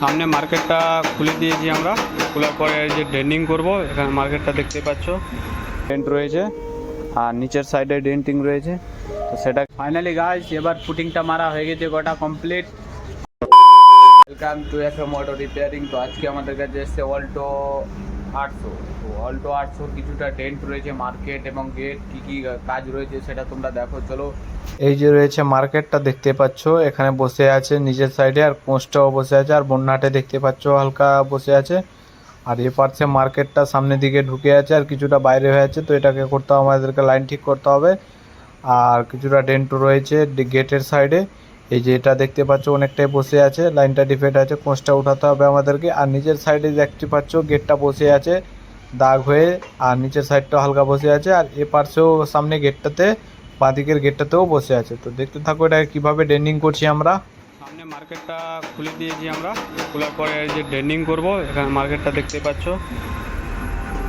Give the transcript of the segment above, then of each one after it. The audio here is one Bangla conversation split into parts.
সামনে মার্কেটটা খুলে দিয়েছি আমরা। খোলার পরে যে ডেন্ডিং করব, এখানে মার্কেটটা দেখতে পাচ্ছ। ডেন্ট রয়েছে, আর নিচের সাইডে ডেন্টিং রয়েছে। তো সেটা ফাইনালি গাছ এবার ফুটিংটা মারা হয়ে গেছে গোটা complete welcome to F M auto repairing তো আজকে আমাদের কাছে এসছে অল্টো আটশো। তো অল্টো আটশোর কিছুটা ডেন্ট রয়েছে মার্কেট এবং গেট কী কী কাজ রয়েছে সেটা তোমরা দেখো। চলো এই যে রয়েছে মার্কেটটা দেখতে পাচ্ছ, এখানে বসে আছে নিচের সাইডে আর কোঁচটাও বসে আছে, আর বন্যাটে দেখতে পাচ্ছ হালকা বসে আছে। আর এ পাশে মার্কেটটা সামনের দিকে ঢুকে আছে, আর কিছুটা বাইরে হয়ে আছে, তো এটাকে করতে হবে, আমাদেরকে লাইন ঠিক করতে হবে। আর কিছুটা ডেন্টও রয়েছে গেটের সাইডে এই যে এটা দেখতে পাচ্ছ, অনেকটাই বসে আছে লাইনটা ডিফেক্ট আছে কোঁচটা উঠাতে হবে আমাদেরকে। আর নিচের সাইডে দেখতে পাচ্ছ, গেটটা বসে আছে, দাগ হয়ে, আর নিচের সাইডটাও হালকা বসে আছে। আর এ পাশেও সামনে গেটটাতে বাঁদিকের গেটটাতেও বসে আছে। তো দেখতে থাকো এটা কীভাবে ডেন্ডিং করছি আমরা। সামনে মার্কেটটা খুলে দিয়েছি আমরা। খোলার পরে যে ডেন্ডিং করব, এখানে মার্কেটটা দেখতে পাচ্ছ।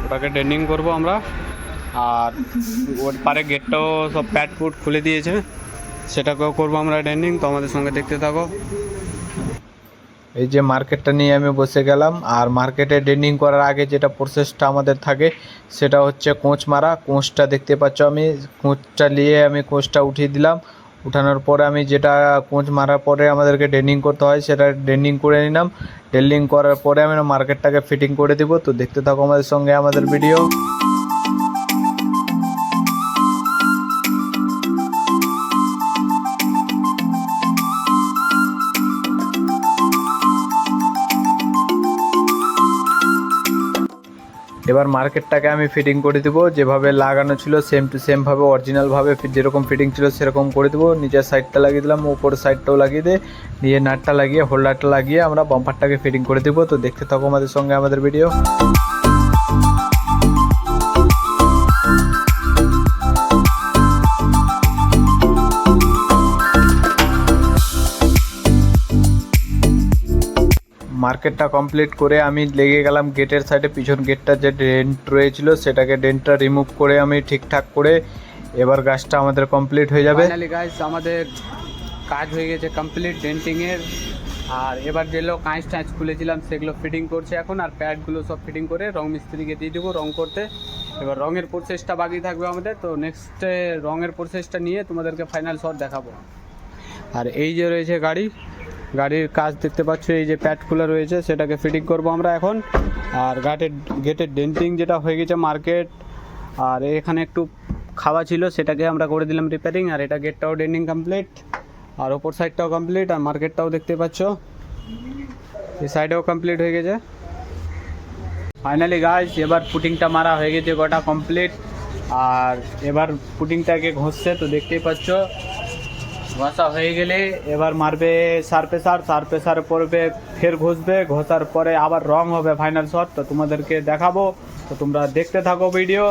ওটাকে ডেন্ডিং করব আমরা। আর ওর পারে গেটটাও সব প্যাট ফুট খুলে দিয়েছে। সেটাকেও করব আমরা ডেন্ডিং। তো আমাদের সঙ্গে দেখতে থাকো। এই যে মার্কেটটা নিয়ে আমি বসে গেলাম, আর মার্কেটে ডেন্ডিং করার আগে যেটা প্রসেসটা আমাদের থাকে, সেটা হচ্ছে কোঁচ মারা কোঁচটা দেখতে পাচ্ছ আমি, কোঁচটা নিয়ে আমি কোঁচটা উঠিয়ে দিলাম। উঠানোর পরে আমি যেটা কোঁচ মারার পরে আমাদেরকে ডেন্ডিং করতে হয়, সেটা ডেন্ডিং করে নিলাম। ডেন্ডিং করার পরে আমি মার্কেটটাকে ফিটিং করে দিব। তো দেখতে থাকো আমাদের সঙ্গে আমাদের ভিডিও এবার মার্কেটটাকে আমি ফিটিং করে দেবো। যেভাবে লাগানো ছিল সেম টু সেম ভাবে অরিজিনালভাবে যেরকম ফিটিং ছিল সেরকম করে দেবো। নিচের সাইডটা লাগিয়ে দিলাম উপর সাইডটাও লাগিয়ে দিয়ে দিয়ে নাটটা লাগিয়ে হোল্ডারটা লাগিয়ে আমরা বাম্পারটাকে ফিটিং করে দেবো। তো দেখতে থাকো আমাদের সঙ্গে আমাদের ভিডিও মার্কেটটা কমপ্লিট করে আমি লেগে গেলাম গেটের সাইডে পিছন গেটটা যে ডেন্ট রয়েছিল, সেটাকে ডেন্টটা রিমুভ করে আমি ঠিকঠাক করে এবার গাছটা আমাদের কমপ্লিট হয়ে যাবে। গাইস আমাদের কাজ হয়ে গেছে কমপ্লিট ডেন্টিংয়ের আর এবার যেগুলো কাঁচ টাঁচ খুলেছিলাম, সেগুলো ফিটিং করছে এখন। আর প্যাডগুলো সব ফিটিং করে রং মিস্ত্রিকে দিয়ে দেবো রং করতে। এবার রঙের প্রসেসটা বাকি থাকবে আমাদের। তো নেক্সটে রঙের প্রসেসটা নিয়ে তোমাদেরকে ফাইনাল শট দেখাবো। আর এই যে রয়েছে গাড়ি গাড়ির কাজ দেখতে পাচ্ছ, এই যে প্যাড খোলা রয়েছে, সেটাকে ফিটিং করব আমরা এখন। আর গাটের গেটের ডেন্টিং যেটা হয়ে গেছে মার্কেট আর এখানে একটু খাওয়া ছিল, সেটাকে আমরা করে দিলাম রিপেয়ারিং আর এটা গেটটাও ডেন্টিং কমপ্লিট আর ওপর সাইডটাও কমপ্লিট আর মার্কেটটাও দেখতে পাচ্ছ। এই সাইডেও কমপ্লিট হয়ে গেছে। ফাইনালি গাছ এবার পুটিংটা মারা হয়ে গেছে, গোটা কমপ্লিট আর এবার পুটিংটাকে ঘষছে, তো দেখতেই পাচ্ছ ঘষা হয়ে গেলে এবার মারবে সারপেসার সারপেসার পড়বে, ফের ঘষবে, ঘষার পরে আবার রং হবে ফাইনাল শট তো তোমাদেরকে দেখাবো। তো তোমরা দেখতে থাকো ভিডিও